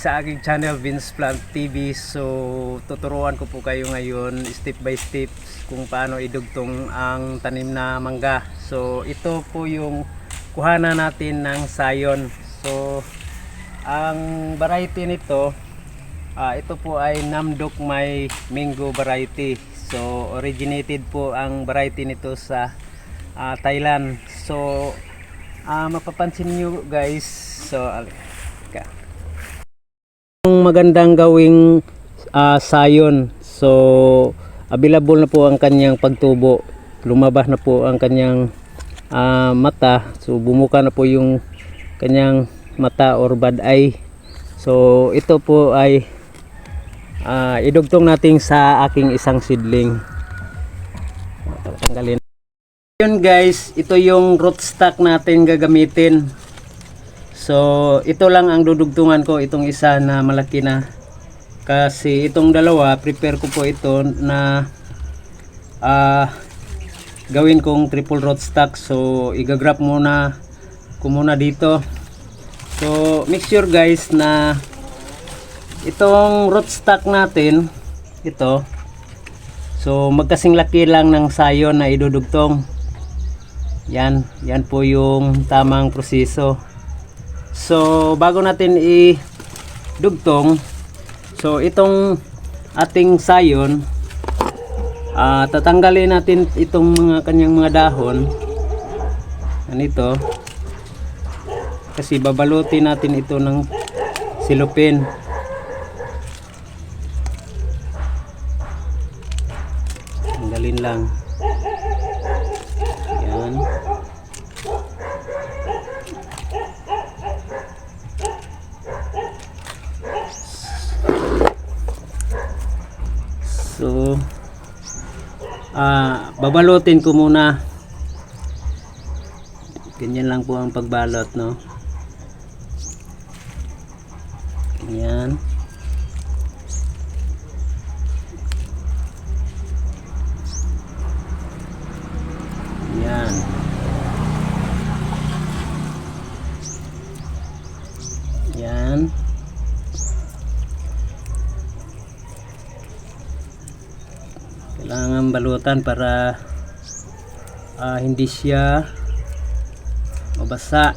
sa aking channel Vince Plant TV. So tuturuan ko po kayo ngayon step by step kung paano idugtong ang tanim na mangga. So ito po yung kuhana natin ng sayon. So ang variety nito ah, ito po ay Namdok May Mango variety. So originated po ang variety nito sa ah, Thailand. So ah, mapapansin nyo guys. So ka. Ang magandang gawing ah, sayon. So available na po ang kanyang pagtubo. Lumabas na po ang kanyang ah, mata. So bumuka na po yung kanyang mata or bad eye. So ito po ay ah, idugtong natin sa aking isang seedling. Tanggalin. Yun guys, ito yung rootstock natin gagamitin. So, ito lang ang dudugtungan ko, itong isa na malaki na. Kasi itong dalawa, prepare ko po ito na ah gawin kong triple rootstock. So, igagrap muna ko muna dito. So, make sure guys na itong rootstock natin, ito, so magkasing laki lang ng sayon na idudugtong. Yan, yan po yung tamang proseso. So, bago natin i-dugtong, so itong ating sayon, ah tatanggalin natin itong mga kanyang mga dahon. Ganito. Kasi babalutin natin ito ng silupin. Tanggalin lang. Yan. So, ah, babalutin ko muna. Ganyan lang po ang pagbalot, no? Ganyan. Kailangan balutan para ah, hindi siya mabasa.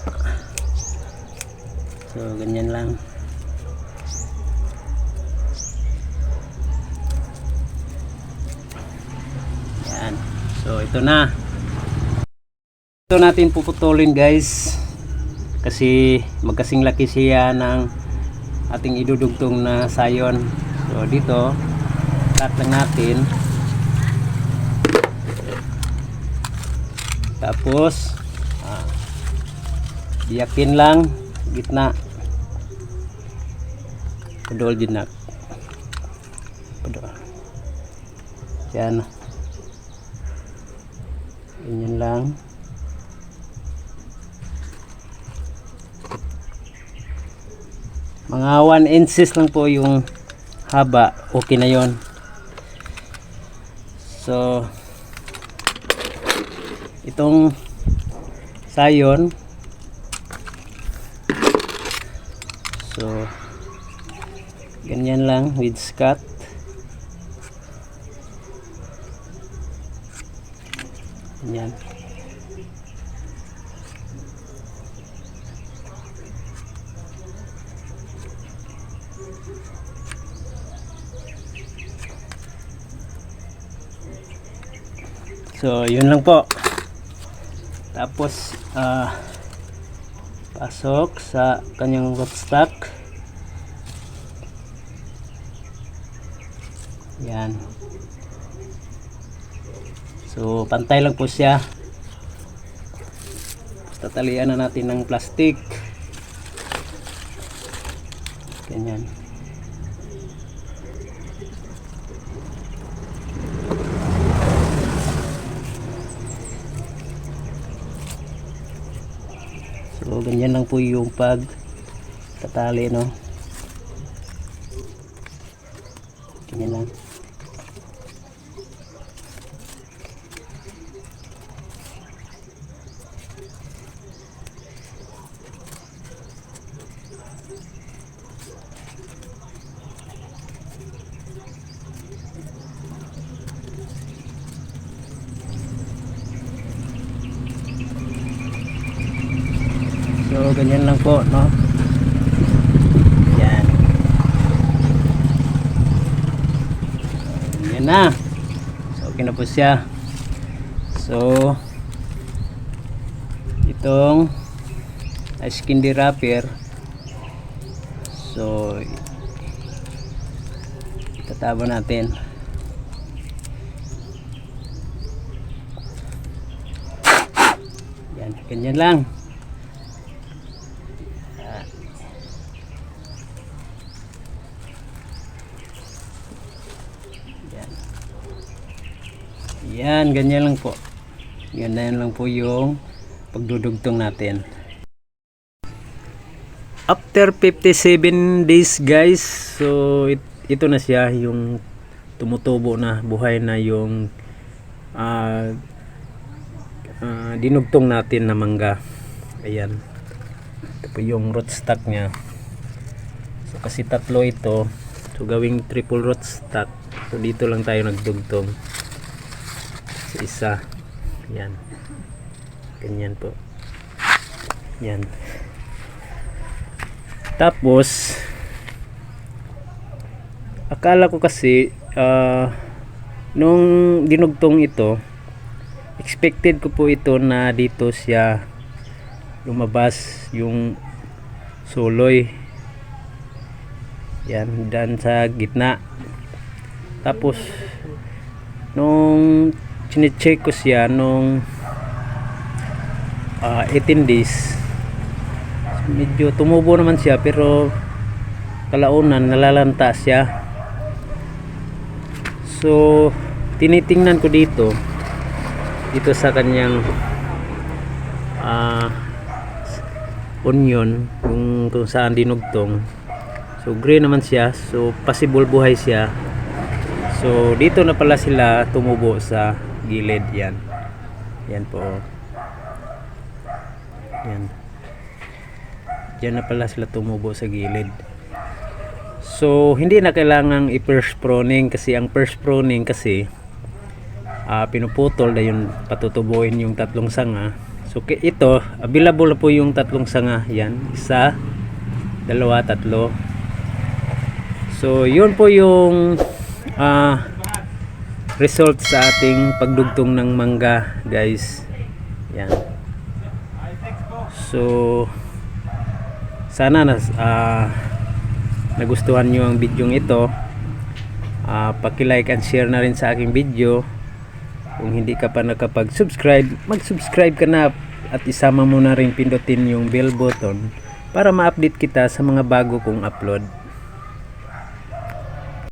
So, ganyan lang. Yan. So, ito na. Ito natin puputulin guys. Kasi magkasing laki siya ng ating idudugtong na sayon. So, dito, cut lang natin. Tapos, ah, biyakin lang, gitna. Padol din na. Padol. Yan. Ganyan lang. Mga 1 inches lang po yung haba. Okay na yon. So, itong sayon. So, ganyan lang with cut. Ganyan. So, yun lang po. Tapos, ah, pasok sa kanyang rootstock. Yan. So, pantay lang po siya. Tatalian na natin ng plastic. Ganyan. So, ganyan lang po yung pag tatali, no? Ganyan lang. Ganyan lang po, no? Yan. Yan na. So, okay na po siya. So, itong ice candy wrapper. So, itatabo natin. Yan, ganyan lang. Yan, ganyan lang po. Ganyan lang po yung pagdudugtong natin. After 57 days guys, so it- ito na siya yung tumutubo na, buhay na yung ah ah, dinugtong natin na mangga. Ayan. Ito po yung rootstock niya. So kasi tatlo ito. So gawing triple rootstock. So dito lang tayo nagdugtong. Sa isa. Ayan. Ganyan po. Yan. Tapos akala ko kasi ah, nung dinugtong ito expected ko po ito na dito siya lumabas yung suloy yan dan sa gitna tapos nung chinecheck ko siya nung ah, 18 days. Medyo tumubo naman siya pero kalaunan nalalanta siya. So tinitingnan ko dito dito sa kanyang ah onion yung kung saan dinugtong. So green naman siya so possible buhay siya. So dito na pala sila tumubo sa gilid yan yan po yan Diyan na pala sila tumubo sa gilid. So, hindi na kailangang i-first pruning kasi ang first pruning kasi ah, pinuputol na yung patutubuin yung tatlong sanga. So, ito, available po yung tatlong sanga. Yan, isa, dalawa, tatlo. So, yun po yung ah, result sa ating pagdugtong ng mangga, guys. Yan. So, sana nas ah, nagustuhan nyo ang video ito Ah, paki-like and share na rin sa aking video kung hindi ka pa nakapag-subscribe mag-subscribe ka na at isama mo na rin pindutin yung bell button para ma-update kita sa mga bago kong upload